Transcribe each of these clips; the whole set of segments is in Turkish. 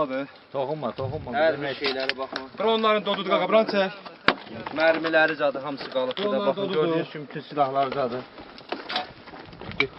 buradadır. Toxunma, toxunma. Hər bir şeylərə baxma. Bura onların dodudur qaqa, buranı çək. Mərmiləri zadı hamısı qalıb. Onlar baxın gördünüz kimi bütün silahlar zadı. Get.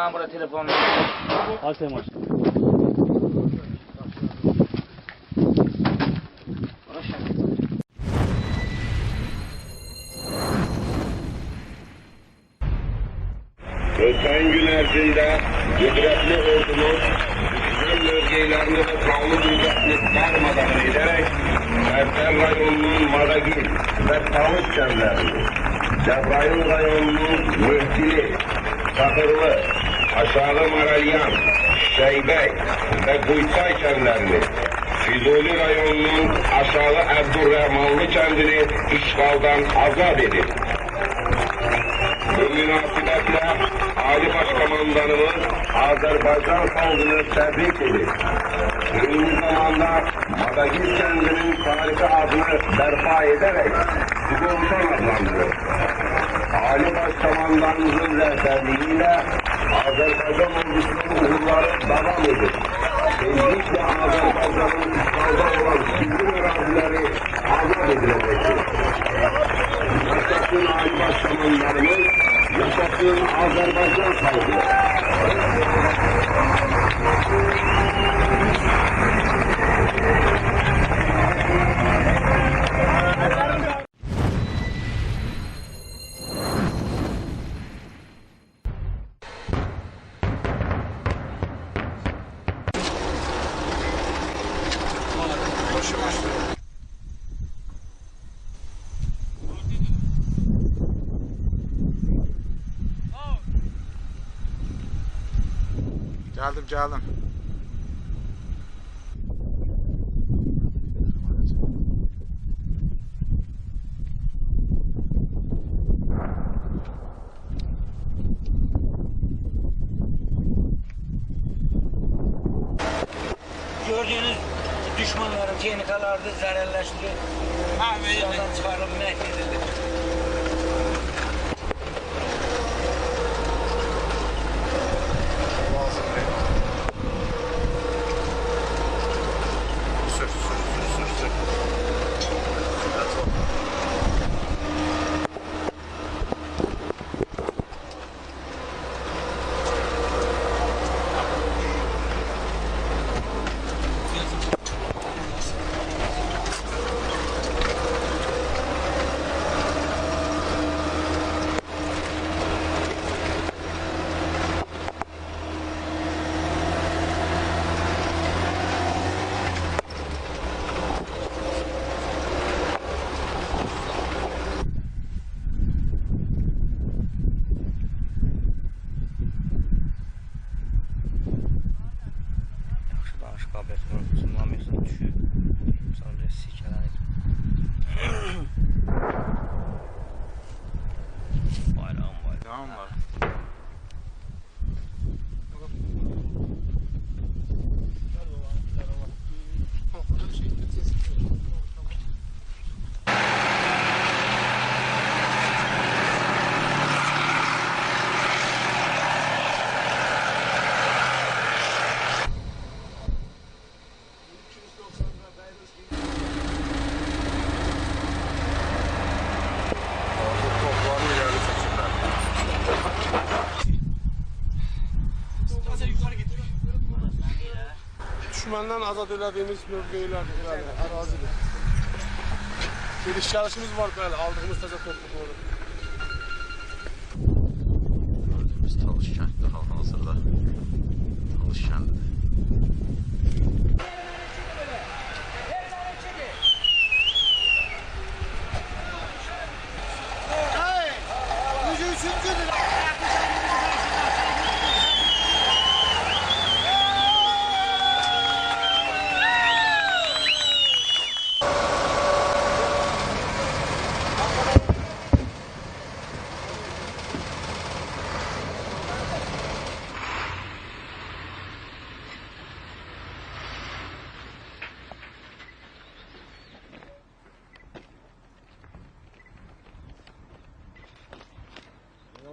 Alo, bir dənə mənim bura telefonu. Al sen maç. Geçen gün erzinde kudretli ordumuz düşman mevkilerini ve kanlı düzenini darmadan ederek Ertel rayonunun Madagil ve Tavuk kentlerini, Cebrail rayonunun Mühtili, Çakırlı, Aşağı Maralyan, Şeybek ve Kuytay kentlerini, Füzuli rayonunun Aşağı Abdurrahmanlı kendini işgaldan azat edin. Bu münasebetle Ali Başkomandanımız Azerbaycan halkını tebrik edip aynı zamanda Madagil kendinin tarihi adını berpa ederek Sigortan adlandırır. Ali Başkomandanımızın rehberliğiyle Azerbaycan ordusunun uğurları devam edip Özellikle Azerbaycan'ın işgalda olan bütün arazileri azat edilecektir. Yaşasın Ali Başkomandanımız, yaşasın Azerbaycan halkı. Geldim geldim. Gördüyünüz düşmanların texnikaları da zərərləşdirilib. Silahdan çıxarılıb məhv Tsunami düşüb. Sonra sikələnir. Bayrağım var. Tamam var. Düşmenden azad elədiyimiz mövqeylərdir, yəni ərazidir. Gediş gəlişimiz var bəli, aldığımız təzə topluq olur. Gördüğümüz Talış kənddə hal-hazırda. Talış kəndidir.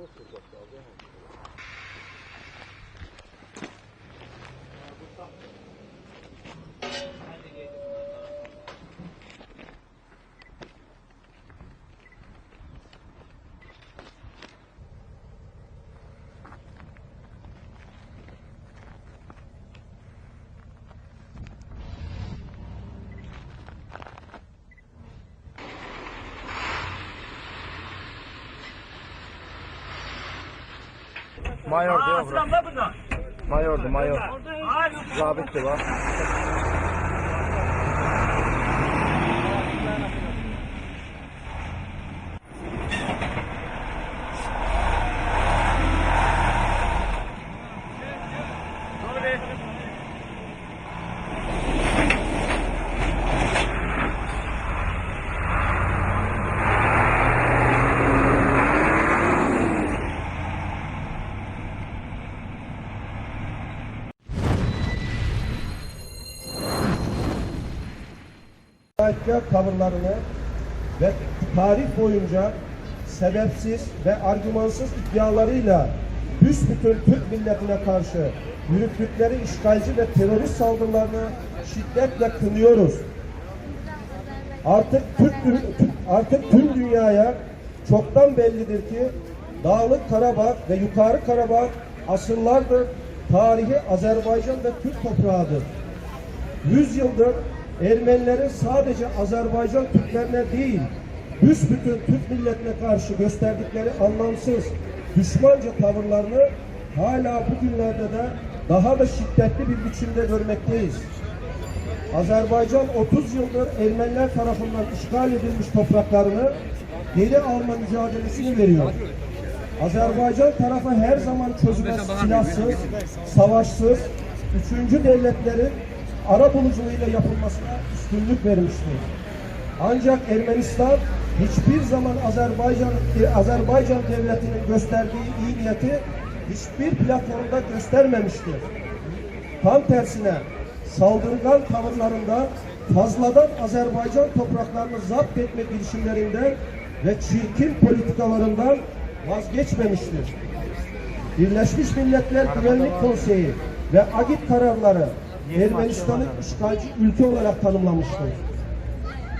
و فقط اول یه ya bura. Mayordu mayor. Zabitti bak. Cinayetçiler tavırlarını ve tarih boyunca sebepsiz ve argümansız iddialarıyla büsbütün Türk milletine karşı yürüttükleri işgalci ve terörist saldırılarını şiddetle kınıyoruz. Artık Türk artık tüm dünyaya çoktan bellidir ki Dağlık Karabağ ve Yukarı Karabağ asırlardır tarihi Azerbaycan ve Türk toprağıdır. Yüzyıldır Ermenilerin sadece Azerbaycan Türklerine değil, büsbütün Türk milletine karşı gösterdikleri anlamsız, düşmanca tavırlarını hala bugünlerde de daha da şiddetli bir biçimde görmekteyiz. Azerbaycan 30 yıldır Ermeniler tarafından işgal edilmiş topraklarını geri alma mücadelesini veriyor. Azerbaycan tarafı her zaman çözüme silahsız, savaşsız, üçüncü devletlerin ara buluculuğuyla yapılmasına üstünlük vermiştir. Ancak Ermenistan hiçbir zaman Azerbaycan Azerbaycan devletinin gösterdiği iyi niyeti hiçbir platformda göstermemiştir. Tam tersine saldırgan tavırlarında fazladan Azerbaycan topraklarını zapt etme girişimlerinden ve çirkin politikalarından vazgeçmemiştir. Birleşmiş Milletler Güvenlik Konseyi ve AGİT kararları Ermenistan'ı işgalci ülke olarak tanımlamıştır.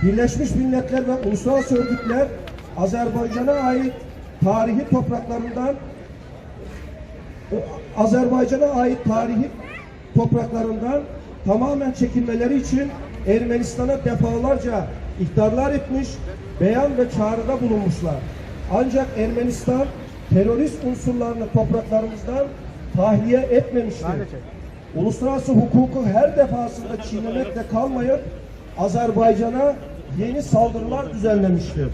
Birleşmiş Milletler ve uluslararası örgütler Azerbaycan'a ait tarihi topraklarından Azerbaycan'a ait tarihi topraklarından tamamen çekilmeleri için Ermenistan'a defalarca ihtarlar etmiş, beyan ve çağrıda bulunmuşlar. Ancak Ermenistan terörist unsurlarını topraklarımızdan tahliye etmemiştir. Uluslararası hukuku her defasında çiğnemekle kalmayıp Azerbaycan'a yeni saldırılar düzenlemiştir.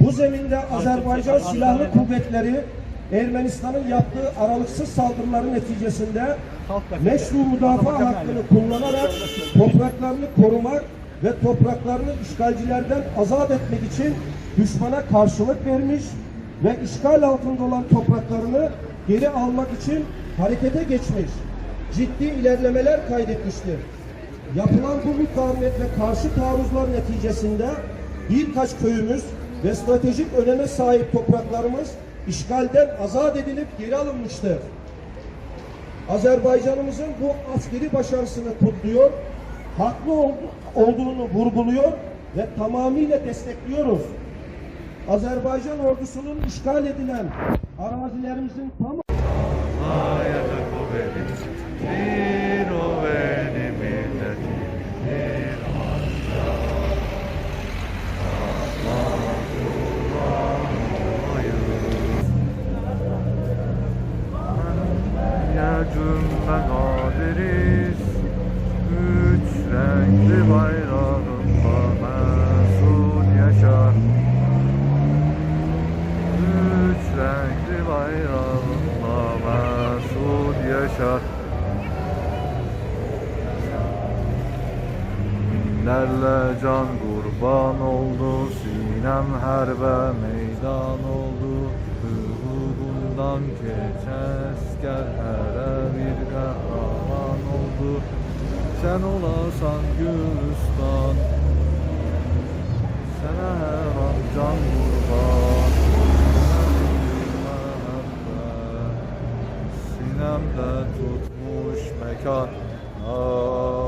Bu zeminde Azerbaycan Silahlı Kuvvetleri Ermenistan'ın yaptığı aralıksız saldırıların neticesinde meşru müdafaa hakkını kullanarak topraklarını korumak ve topraklarını işgalcilerden azat etmek için düşmana karşılık vermiş ve işgal altında olan topraklarını geri almak için harekete geçmiş. Ciddi ilerlemeler kaydetmiştir. Yapılan bu mukavemet ve karşı taarruzlar neticesinde birkaç köyümüz ve stratejik öneme sahip topraklarımız işgalden azat edilip geri alınmıştır. Azerbaycanımızın bu askeri başarısını kutluyor, haklı olduğunu vurguluyor ve tamamıyla destekliyoruz. Azerbaycan ordusunun işgal edilen arazilerimizin tamamı Senle can kurban oldu Sinem herbe meydan oldu. Ruhundan keçesker Her bir kahraman oldu. Sen olasan gülistan Sana her an can kurban. Sinemde tutmuş mekan. Aa,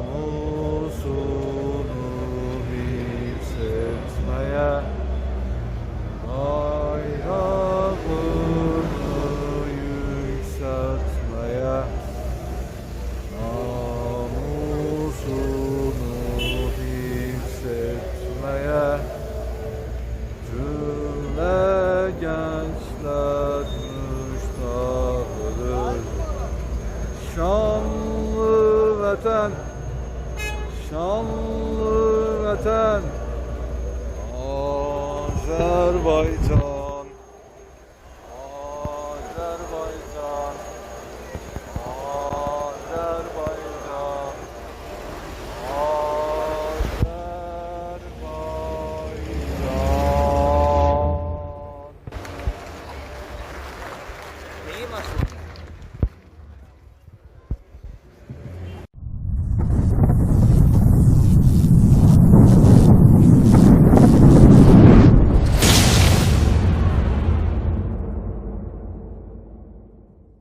Şanlı vatan Şanlı vatan Azerbaycan